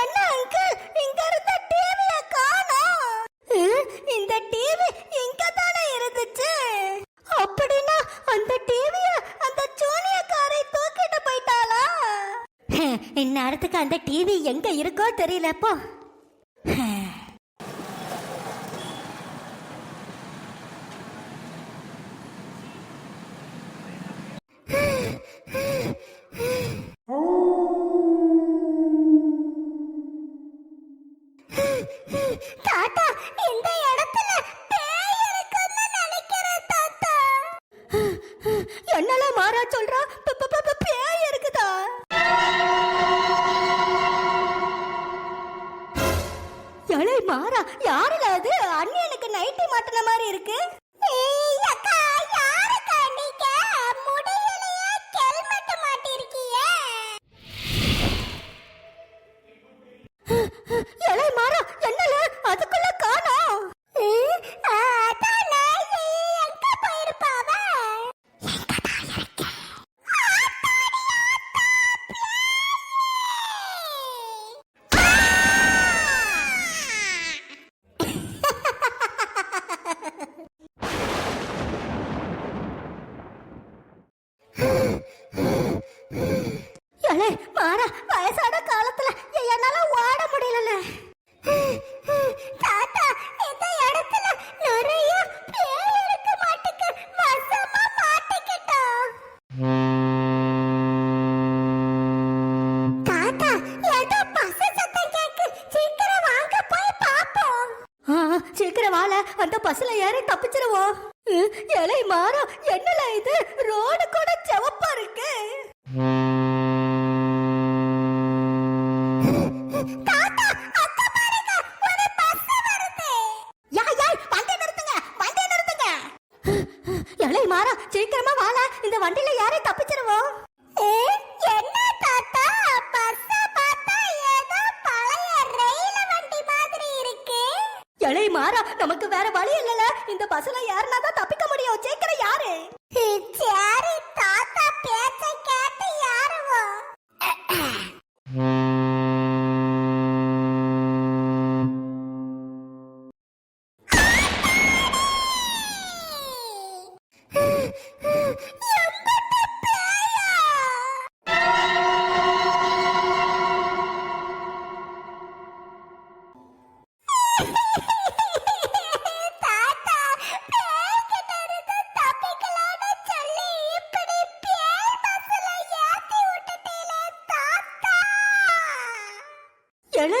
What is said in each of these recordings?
என்ன அங்கிள் இங்க இருந்த டிவிய காணோம். இந்த டிவி இங்க தானே இருந்துச்சு. அப்படின்னா அந்த டிவிய அந்த ஜூனியக்காரை தூக்கிட்டு போயிட்டாளா? இந்நேரத்துக்கு அந்த டிவி எங்க இருக்கோ தெரியலப்போ தாத்தா இந்த இடத்துல பேய் இருக்குன்னு நினைக்கிறேன் தாத்தா. என்னல மாறா சொல்றா? பேய் இருக்குதா? எலை மாறா யாருல அது? அண்ணியனுக்கு நைட்டி மாட்டின மாதிரி இருக்கு. பஸ்ல ஏறி தப்பிச்சிருவோம். இலை மாறும் என்ன இது? ரோடு கூட செவப்பா இருக்கு. சீக்கிரமா வாழ இந்த வண்டியில யாரை தப்பிச்சிருவோம். பஸ்ல யாருனா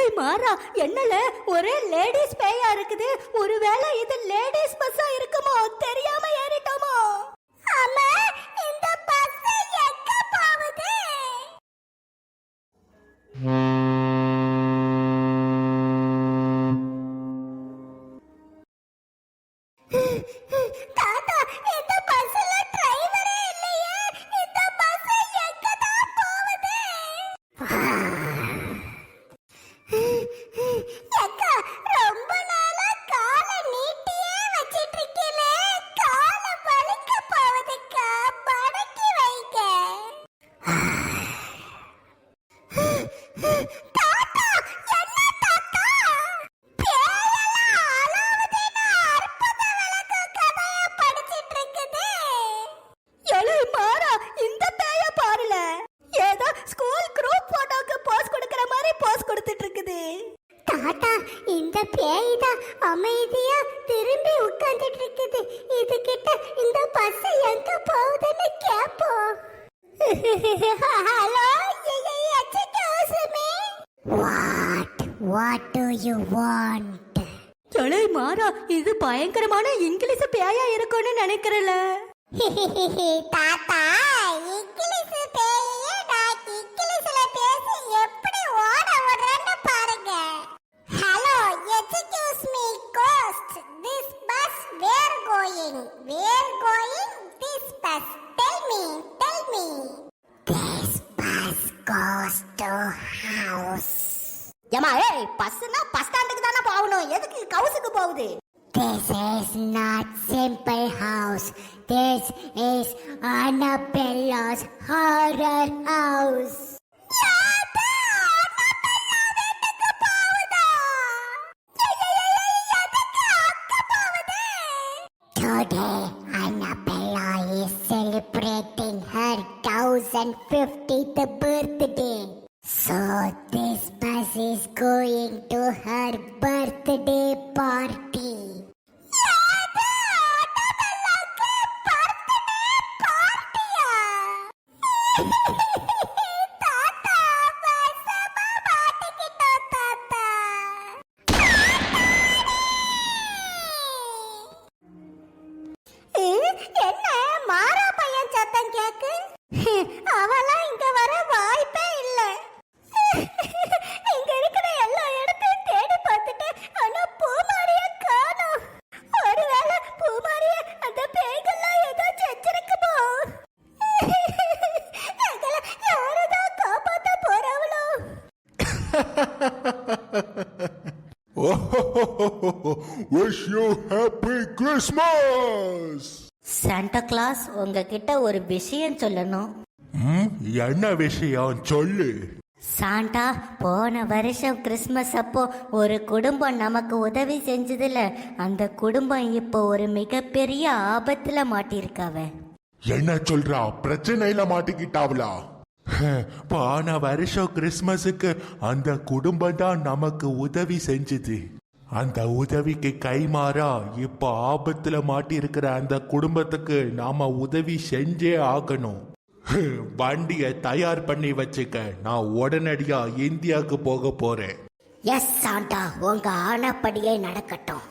ஏய் மாறா என்னல? ஒரே லேடிஸ் பேயா இருக்குது. ஒருவேளை இது லேடிஸ் பஸ்ஸா இருக்குமோ? தெரியாம ஏறிட்டோமோ? அம்மா! Hello what what do you want எலை மாறா இது பயங்கரமான இங்கிலீஷ் பேயா இருக்கும்னு நினைக்கிறல. தாத்தா பஸ் கோஸ் டு ஏமா ஏய் பஸ்னா பஸ் ஸ்டாண்டுக்கு தானே போகணும் எதுக்கு கவுசுக்கு போகுது This is not simple house. This is Annabella's horror house. 1050th birthday. So, this bus is going to her birthday party. Wish you happy Christmas! Santa Claus உங்ககிட்ட ஒரு விஷயம் சொல்லணும். என்ன விஷயம்? சொல்லு. சாண்டா போன வருஷம் கிறிஸ்மஸ் அப்போ ஒரு குடும்பம் நமக்கு உதவி செஞ்சதுல அந்த குடும்பம் இப்போ ஒரு மிகப்பெரிய ஆபத்துல மாட்டிருக்காவ என்ன சொல்றா? பிரச்சனையில மாட்டிக்கிட்டாவளா? போன வருஷம் கிறிஸ்மஸுக்கு அந்த குடும்பம் தான் நமக்கு உதவி செஞ்சது. அந்த உதவிக்கு கைமாறா இப்ப ஆபத்துல மாட்டி இருக்கிற அந்த குடும்பத்துக்கு நாம உதவி செஞ்சே ஆகணும். வண்டிய தயார் பண்ணி வச்சுக்க நான் உடனடியா இந்தியாவுக்கு போக போறேன். எஸ் சாண்டா உங்க ஆனப்படியே நடக்கட்டும்.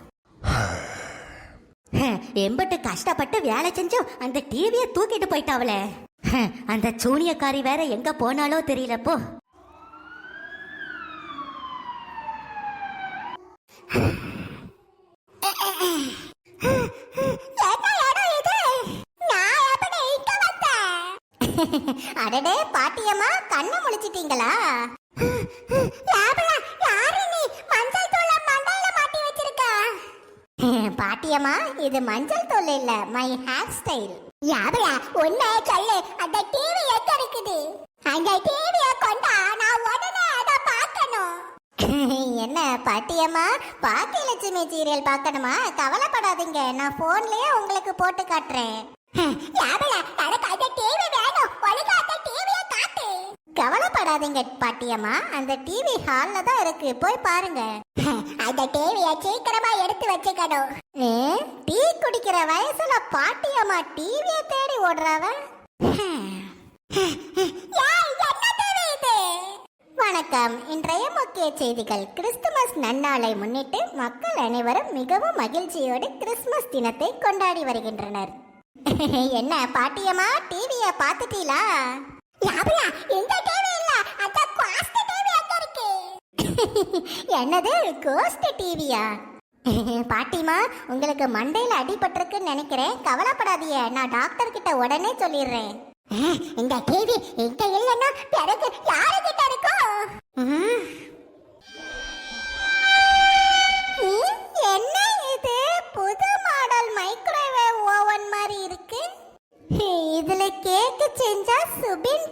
எம்பட்டு கஷ்டப்பட்டு வேலை செஞ்சும் அந்த டிவியை தூக்கிட்டு போயிட்டாவளே. ஹம், அந்த சூனியக்காரி வேற எங்க போனாலோ தெரியலப்போ. கண்ணை முழிச்சிட்டீங்களா? யாரு நீ? மஞ்சள் பாட்டியம்மா இது மஞ்சள் தூள் இல்ல மை ஹேர் ஸ்டைல் யாபலா உன்னை சொல்லு அந்த டிவி எங்க இருக்குது? அந்த டிவிய கொண்டா நான் உடனே அத பார்க்கணும். என்ன பாட்டியம்மா பாக்கியலட்சுமி சீரியல் பார்க்கணுமா? கவலைப்படாதீங்க நான் போன்லயே உங்களுக்கு போட்டு காட்டுறேன். யாபையா எனக்கு அந்த டிவி கவலைப்படாதீங்க பாட்டியம்மா அந்த டிவி ஹால்ல தான் இருக்கு. போய் பாருங்க. அந்த டிவிய சீக்கிரமா எடுத்து வச்சுக்கணும். டீ குடிக்கிற வயசுல பாட்டியம்மா டிவிய தேடி ஓடுறாவ? வணக்கம். இன்றைய முக்கிய செய்திகள். கிறிஸ்துமஸ் நன்னாளை முன்னிட்டு மக்கள் அனைவரும் மிகவும் மகிழ்ச்சியோடு கிறிஸ்துமஸ் தினத்தை கொண்டாடி வருகின்றனர். என்ன பாட்டியம்மா டிவிய பாத்துட்டீங்களா யாபையா இந்த என்னது கோஸ்ட் டிவியா பாட்டிமா உங்களுக்கு மண்டையில அடிபட்டிருக்குன்னு நினைக்கிறேன். கவலைப்படாதீங்க நான் டாக்டர் கிட்ட உடனே சொல்லிடுறேன். இந்த டிவி எங்க இல்லைன்னா பிறகு யாரு கிட்ட இருக்கும் என்ன இது? புது மாடல் மைக்ரோவேவ் ஓவன் மாதிரி இருக்கு. இதுல கேக்கு செஞ்சா சுபின்